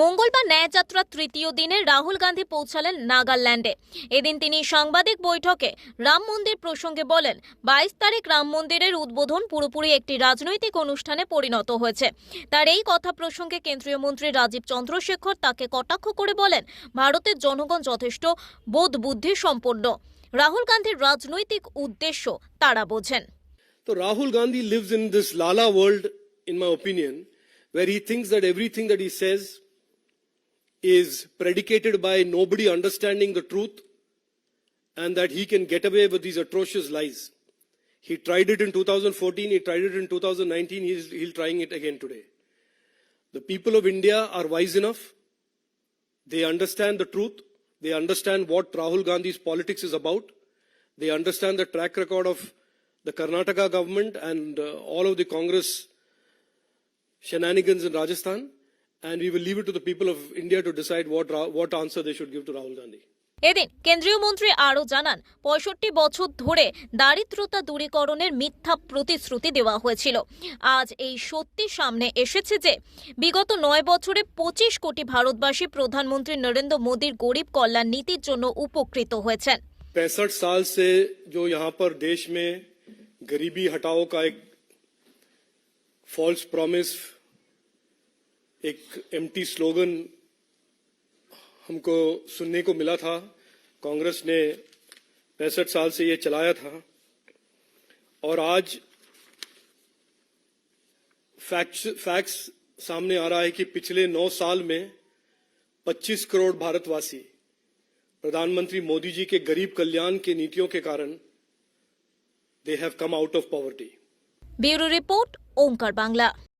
মঙ্গলবার ন্যায়যাত্রার তৃতীয় দিনে রাহুল গান্ধী পৌঁছালেন নাগাল্যান্ডে। এদিন তিনি সাংবাদিক বৈঠকে রাম মন্দির প্রসঙ্গে বলেন বাইশ তারিখ রাম মন্দিরের উদ্বোধন পুরোপুরি একটি রাজনৈতিক অনুষ্ঠানে পরিণত হয়েছে। তার এই কথা প্রসঙ্গে কেন্দ্রীয় মন্ত্রী রাজীব চন্দ্রশেখর তাকে কটাক্ষ করে বলেন ভারতের জনগণ যথেষ্ট বোধ বুদ্ধি সম্পন্ন রাহুল গান্ধীর রাজনৈতিক উদ্দেশ্য তারা বোঝেন। So Rahul Gandhi lives in this Lala world, in my opinion, where he thinks that everything that he says is predicated by nobody understanding the truth and that he can get away with these atrocious lies. He tried it in 2014, he tried it in 2019, he's, he's trying it again today. The people of India are wise enough. They understand the truth. They understand what Rahul Gandhi's politics is about. They understand the track record of the Karnataka government and uh, all of the Congress shenanigans in Rajasthan. And we will leave it to the people of India to decide what, Ra- what answer they should give to Rahul Gandhi. এদিন কেন্দ্রীয় মন্ত্রী আরও জানান পঁয়ষট্টি বছর ধরে দারিদ্রতা দূরীকরণের মিথ্যা প্রতিশ্রুতি দেওয়া হয়েছিল আজ এই সত্যি সামনে এসেছে যে বিগত নয় বছরে পঁচিশ কোটি ভারতবাসী প্রধানমন্ত্রী নরেন্দ্র মোদীর গরিব কল্যাণ নীতির জন্য উপকৃত হয়েছেন पैंसठ साल से जो यहाँ पर देश में गरीबी हटाओ का एक फॉल्स प्रॉमिस एक एमटी स्लोगन हमको सुनने को मिला था। कांग्रेस ने पैंसठ साल से ये चलाया था। और आज फैक्ट्स फैक्ट्स सामने आ रहा है कि पिछले नौ साल में 25 करोड़ भारतवासी, प्रधानमंत्री मोदी जी के गरीब कल्याण के नीतियों के कारण they have come out of poverty bureau report, Omkar Bangla.